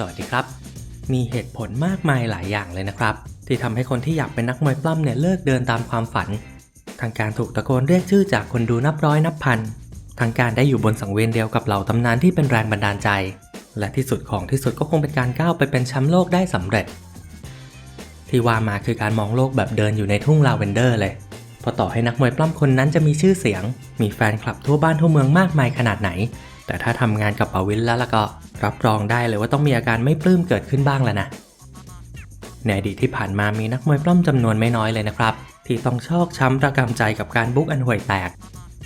สวัสดีครับ มีเหตุผลมากมายหลายอย่างเลยนะครับ ที่ทำให้คนที่อยากเป็นนักมวยปล้ำเนี่ยเลิกเดินตามความฝัน ทางการถูกตะโกนเรียกชื่อจากคนดูนับร้อยนับพัน ทางการได้อยู่บนสังเวียนเดียวกับเหล่าตำนานที่เป็นแรงบันดาลใจ และที่สุดของที่สุดก็คงเป็นการก้าวไปเป็นแชมป์โลกได้สำเร็จ ที่ว่ามาคือการมองโลกแบบเดินอยู่ในทุ่งลาเวนเดอร์เลยเพราะต่อให้นักมวยปล้ำคนนั้นจะมีชื่อเสียง มีแฟนคลับทั่วบ้านทั่วเมืองมากมายขนาดไหน แต่ถ้าทำงานกับปาวินแล้วล่ะก็ รับรองได้เลยว่าต้องมีอาการไม่ปลื้มเกิดขึ้นบ้างแหละนะในอดีตที่ผ่านมามีนักมวยปล้ำจำนวนไม่น้อยเลยนะครับ ที่ต้องชอกช้ำระกำใจกับการบุกอันห่วยแตก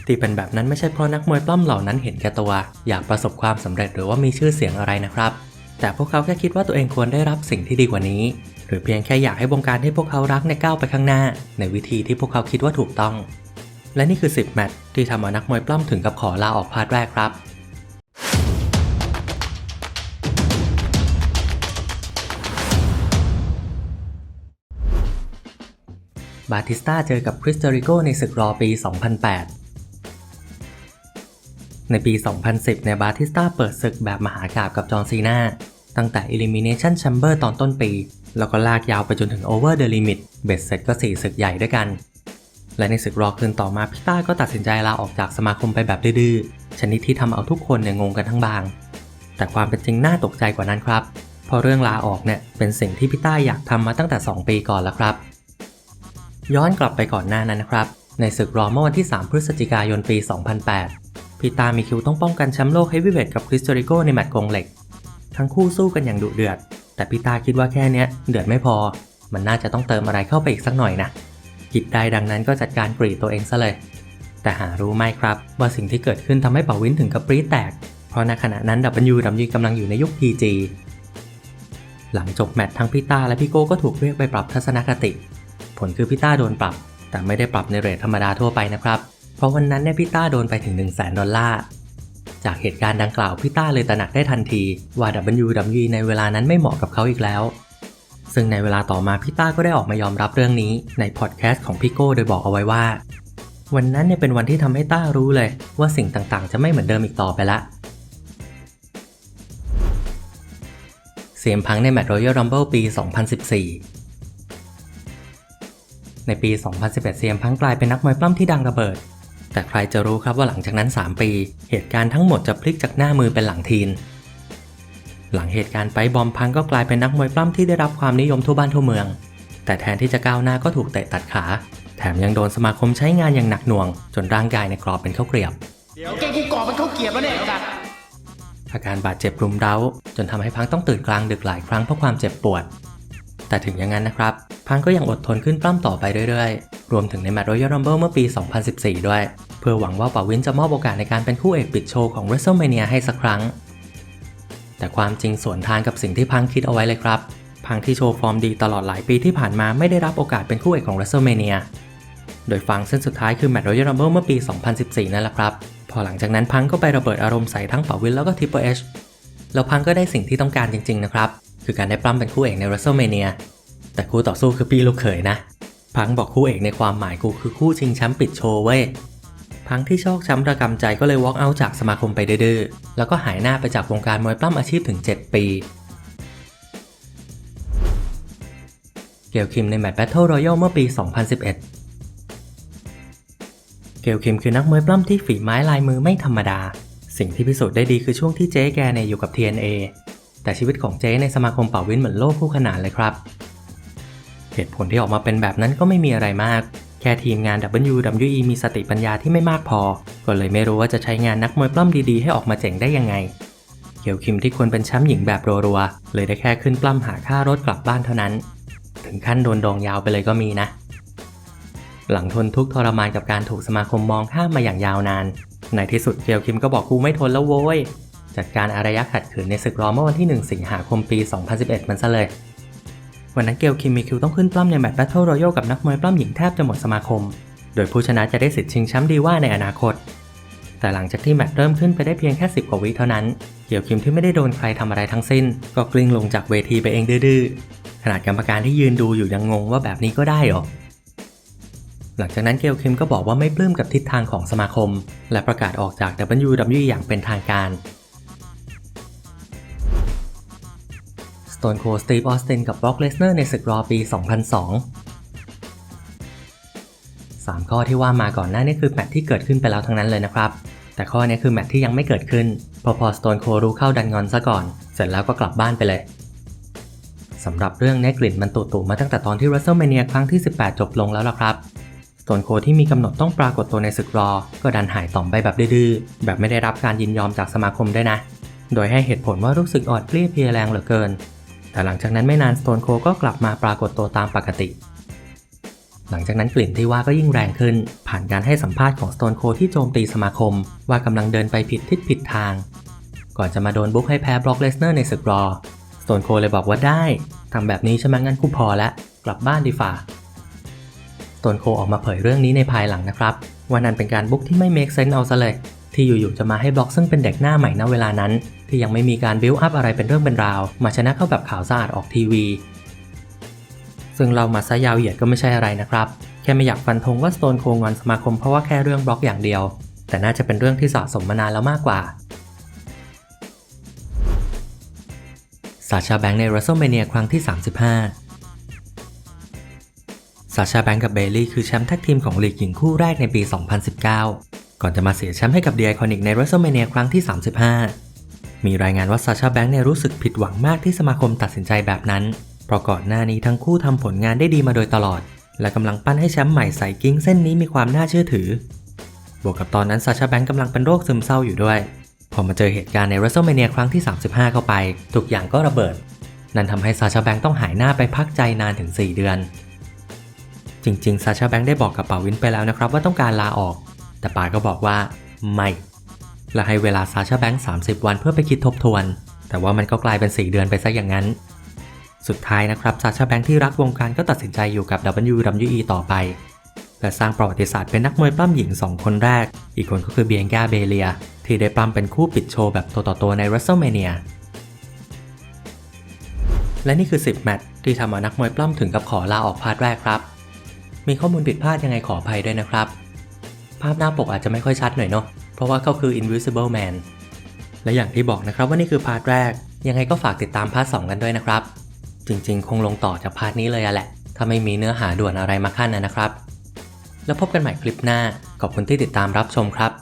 ที่เป็นแบบนั้นไม่ใช่เพราะนักมวยปล้ำเหล่านั้นเห็นแก่ตัว อยากประสบความสำเร็จหรือว่ามีชื่อเสียงอะไรนะครับ แต่พวกเขาแค่คิดว่าตัวเองควรได้รับสิ่งที่ดีกว่านี้ หรือเพียงแค่อยากให้วงการที่พวกเขารักในยก้าวไปข้างหน้า ในวิธีที่พวกเขาคิดว่าถูกต้อง และนี่คือ 10 แมตช์ที่ทำเอานักมวยปล้ำถึงกับขอลาออกพาร์ทแรกครับ บาติสตาเจอกับคริสเตริโกในศึกรอปี 2008 ในปี 2010 เนี่ยบาติสตาเปิดศึกแบบมหากราบกับจอห์นซีนาตั้งแต่ Elimination Chamber ตอนต้นปี แล้วก็ลากยาวไปจนถึง Over the Limit เบ็ดเสร็จก็ 4 ศึกใหญ่ด้วยกัน และในศึกรอคืนต่อมาพี่ต้าก็ตัดสินใจลาออกจากสมาคมไปแบบดื้อๆ ชนิดที่ทำเอาทุกคนเนี่ยงงกันทั้งบาง แต่ความเป็นจริงน่าตกใจกว่านั้นครับ เพราะเรื่องลาออกเนี่ยเป็นสิ่งที่พี่ต้าอยากทำมาตั้งแต่ 2 ปีก่อนแล้วครับ ย้อนกลับไปก่อนหน้านั้นนะครับ ในศึกรอเมื่อวันที่ 3 พฤศจิกายนปี 2008 พีตามีคิวต้องป้องกันแชมป์โลกเฮฟวีเวทกับคริสโตริโกในแมตช์กงเหล็ก ทั้งคู่สู้กันอย่างดุเดือด แต่พีตาคิดว่าแค่เนี้ยเดือดไม่พอ มันน่าจะต้องเติมอะไรเข้าไปอีกสักหน่อยนะคิดได้ดังนั้นก็จัดการกรีดตัวเองซะเลย แต่หารู้ไหมครับ ว่าสิ่งที่เกิดขึ้นทำให้เป่าวินถึงกับปรี๊ดแตก เพราะในขณะนั้น WWE กำลังอยู่ในยุค PG หลังจบแมตช์ทั้งพี่ต้าและพี่โก้ก็ถูกเรียกไปปรับทัศนคติ ลคือพี่ต้าโดนปรับ แต่ไม่ได้ปรับในเรทธรรมดาทั่วไปนะครับ เพราะวันนั้นเนี่ยพี่ต้าโดนไปถึง 1 0 0 0 0แดอลลาร์ จากเหตุการณ์ดังกล่าวพี่ต้าเลยตระหนักได้ทันทีว่า WWE ในเวลานั้นไม่เหมาะกับเขาอีกแล้ว ซึ่งในเวลาต่อมาพี่ต้าก็ได้ออกมายอมรับเรื่องนี้ในพอดแคสต์ของพี่โก้โดยบอกเอาไว้ว่า วันนั้นเนี่ยเป็นวันที่ทำให้ต้ารู้เลย ว่าสิ่งต่างๆ จะไม่เหมือนเดิมอีกต่อไปละเสียมพังในแมตช์ Royal Rumble ปี 2014 ในปี 2011 เซียมพังกลายเป็นนักมวยปล้ำที่ดังระเบิด แต่ใครจะรู้ครับว่าหลังจากนั้น 3 ปี เหตุการณ์ทั้งหมดจะพลิกจากหน้ามือเป็นหลังทีน หลังเหตุการณ์ไปบอมพังก็กลายเป็นนักมวยปล้ำที่ได้รับความนิยมทั่วบ้านทั่วเมือง แต่แทนที่จะก้าวหน้าก็ถูกเตะตัดขา แถมยังโดนสมาคมใช้งานอย่างหนักหน่วง จนร่างกายในกรอบเป็นข้าวเกรียบ เดี๋ยวแกกูกรอบมันเข้าเกียบแล้วเนี่ยไอ้สัตว์อาการบาดเจ็บรุมเร้า จนทำให้พังต้องตื่นกลางดึกหลายครั้งเพราะความเจ็บปวด แต่ถึงอย่างนั้นนะครับ พังก็ยังอดทนขึ้นปล้ำต่อไปเรื่อยๆ รวมถึงในแมตช์ Royal Rumble เมื่อปี 2014 ด้วย เพื่อหวังว่าปาวินจะมอบโอกาสในการเป็นคู่เอกปิดโชว์ของ WrestleMania ให้สักครั้ง แต่ความจริงสวนทางกับสิ่งที่พังคิดเอาไว้เลยครับ พังที่โชว์ฟอร์มดีตลอดหลายปีที่ผ่านมาไม่ได้รับโอกาสเป็นคู่เอกของ WrestleMania โดยฟังเส้นสุดท้ายคือแมตช์ Royal Rumble เมื่อปี 2014 นั่นแหละครับ พอหลังจากนั้นพังก็ไประเบิดอารมณ์ใส่ทั้งปาวินแล้วก็ Triple H แล้วพังก็ได้สิ่งที่ต้องการจริงๆนะครับ คือการได้ปล้ำเป็นคู่เอกใน WrestleMania แต่คู่ต่อสู้คือพี่ลูกเขยนะ พังบอกคู่เอกในความหมายกูคือคู่ชิงแชมป์ปิดโชว์เว้ย พังที่ชอกช้ำระกำใจก็เลย walk out จากสมาคมไปดื้อแล้วก็หายหน้าไปจากวงการมวยปล้ำอาชีพถึง 7 ปี เกลคิมในแมตช์ Battle Royale เมื่อปี 2011 เกลคิมคือนักมวยปล้ำที่ฝีไม้ลายมือไม่ธรรมดา สิ่งที่พิสูจน์ได้ดีคือช่วงที่เจ๊แกเนี่ยอยู่กับ TNA แต่ชีวิตของเจ๊ในสมาคมเป่าวินเหมือนโลกคู่ขนานเลยครับ เหตุผลที่ออกมาเป็นแบบนั้นก็ไม่มีอะไรมาก แค่ทีมงาน WWE มีสติปัญญาที่ไม่มากพอ ก็เลยไม่รู้ว่าจะใช้งานนักมวยปล้ำดีๆ ให้ออกมาเจ๋งได้ยังไงเกียวคิมที่ควรเป็นแชมป์หญิงแบบรัวๆ เลยได้แค่ขึ้นปล้ำหาค่ารถกลับบ้านเท่านั้น ถึงขั้นโดนดองยาวไปเลยก็มีนะ หลังทนทุกข์ทรมานกับการถูกสมาคมมองข้ามมาอย่างยาวนาน ในที่สุดเกียวคิมก็บอกกูไม่ทนแล้วโว้ยจัดการอารยะขัดขืนในศึกรอเมื่อวันที่ 1 สิงหาคมปี 2011 มันซะเลย วันนั้นเกลคิมมีคิวต้องขึ้นปล้ำในแมตช์ Battle Royale กับนักมวยปล้ำหญิงแทบจะหมดสมาคม โดยผู้ชนะจะได้สิทธิ์ชิงแชมป์ดีว่าในอนาคต แต่หลังจากที่แมตช์เริ่มขึ้นไปได้เพียงแค่ 10 กว่าวิเท่านั้น เกียวคิมที่ไม่ได้โดนใครทำอะไรทั้งสิ้น ก็กลิ้งลงจากเวทีไปเองดื้อๆ ขนาดกรรมการที่ยืนดูอยู่ยังงงว่าแบบนี้ก็ได้หรอ หลังจากนั้นเกลคิมก็บอกว่าไม่ปลื้มกับทิศทางของสมาคม และประกาศออกจาก WWE อย่างเป็นทางการ Stone Cold Steve Austin กับ Brock Lesnar ในศึกรอปี 2002 3 ข้อที่ว่ามาก่อนหน้านี้คือแมตช์ที่เกิดขึ้นไปแล้วทั้งนั้นเลยนะครับ แต่ข้อนี้คือแมตช์ที่ยังไม่เกิดขึ้น พอพอ Stone Cold รู้เข้าดันงอนซะก่อน เสร็จแล้วก็กลับบ้านไปเลยสำหรับเรื่องเนี้ยกลิ่นมันตุ่มาตั้งแต่ตอนที่ WrestleMania ครั้งที่ 18 จบลงแล้วล่ะครับส o นโคที่มีกำหนดต้องปรากฏตัวในศึกรอ ก็ดันหายต่อมไปแบบดื้อแบบไม่ได้รับการยินยอมจากสมาคมด้วยนะ โดยให้เหตุผลว่ารู้สึกอ่อนเพลียเพลียแรงเหลือเกิน แต่หลังจากนั้นไม่นานสโตนโคก็กลับมาปรากฏตัวตามปกติ หลังจากนั้นกลิ่นที่ว่าก็ยิ่งแรงขึ้น ผ่านการให้สัมภาษณ์ของสโตนโคที่โจมตีสมาคม ว่ากำลังเดินไปผิดทิศผิดทาง ก่อนจะมาโดนบุ๊กให้แพ้บล็อกเลสเนอร์ในศึกรอสโตนโคเลยบอกว่าได้ทำแบบนี้ใช่ไหมงั้นกูพอแล้วกลับบ้านดีฝ่าสโตนโคออกมาเผยเรื่องนี้ในภายหลังนะครับว่านั่นเป็นการบุ๊กที่ไม่เมคเซน s ์เอาซะเลย ที่อยู่ๆจะมาให้บล็อกซึ่งเป็นเด็กหน้าใหม่ณเวลานั้น ที่ยังไม่มีการบิวอัพอะไรเป็นเรื่องเป็นราว มาชนะเข้าแบบข่าวสะอาดออกทีวี ซึ่งเรามาซะยาวเหยียดก็ไม่ใช่อะไรนะครับ แค่ไม่อยากฟันธงว่าสโตนโคงอนสมาคมเพราะว่าแค่เรื่องบล็อกอย่างเดียว แต่น่าจะเป็นเรื่องที่สะสมมานานแล้วมากกว่าซาชาแบงค์ใน WrestleMania ครั้งที่ 35ซาชาแบงก์กับเบลลี่คือแชมป์แท็กทีมของลีกหญิงคู่แรกในปี 2019 ก่อนจะมาเสียแชมป์ให้กับเดียคอนิกใน WrestleMania ครั้งที่ 35 มีรายงานว่าซาชาแบงก์เนี่ยรู้สึกผิดหวังมากที่สมาคมตัดสินใจแบบนั้น เพราะก่อนหน้านี้ทั้งคู่ทำผลงานได้ดีมาโดยตลอด และกำลังปั้นให้แชมป์ใหม่ใส่กิ้งเส้นนี้มีความน่าเชื่อถือ บวกกับตอนนั้นซาชาแบงก์กำลังเป็นโรคซึมเศร้าอยู่ด้วย พอมาเจอเหตุการณ์ใน WrestleMania ครั้งที่ 35 เข้าไป ทุกอย่างก็ระเบิด นั่นทำให้ซาชาแบงก์ต้องหายหน้าไปพักใจนานถึง 4 เดือน จริงๆซาชาแบงค์ได้บอกกับป่าวินไปแล้วนะครับว่าต้องการลาออก แต่ปาก็บอกว่าไม่ และให้เวลาซาชาแบงค์ 30 วันเพื่อไปคิดทบทวน แต่ว่ามันก็กลายเป็น 4 เดือนไปซะอย่างนั้น สุดท้ายนะครับซาชาแบงค์ที่รักวงการก็ตัดสินใจอยู่กับ WWE ต่อไป และสร้างประวัติศาสตร์เป็นนักมวยปล้ำหญิง 2 คนแรก อีกคนก็คือเบียงกาเบเลีย ที่ได้ปล้ำเป็นคู่ปิดโชว์แบบตัวต่อตัวใน WrestleMania และนี่คือ 10 แมตช์ที่ทำเอานักมวยปล้ำถึงกับขอลาออกพาร์ทแรกครับ มีข้อมูลผิดพลาดยังไงขออภัยด้วยนะครับ ภาพหน้าปกอาจจะไม่ค่อยชัดหน่อยเนาะ เพราะว่าเขาคือ Invisible Man และอย่างที่บอกนะครับว่านี่คือพาร์ทแรก ยังไงก็ฝากติดตามพาร์ทสกันด้วยนะครับ จริงๆ คงลงต่อจากพาร์ทนี้เลยอะแหละ ถ้าไม่มีเนื้อหาด่วนอะไรมาขั้นนะครับ แล้วพบกันใหม่คลิปหน้า ขอบคุณที่ติดตามรับชมครับ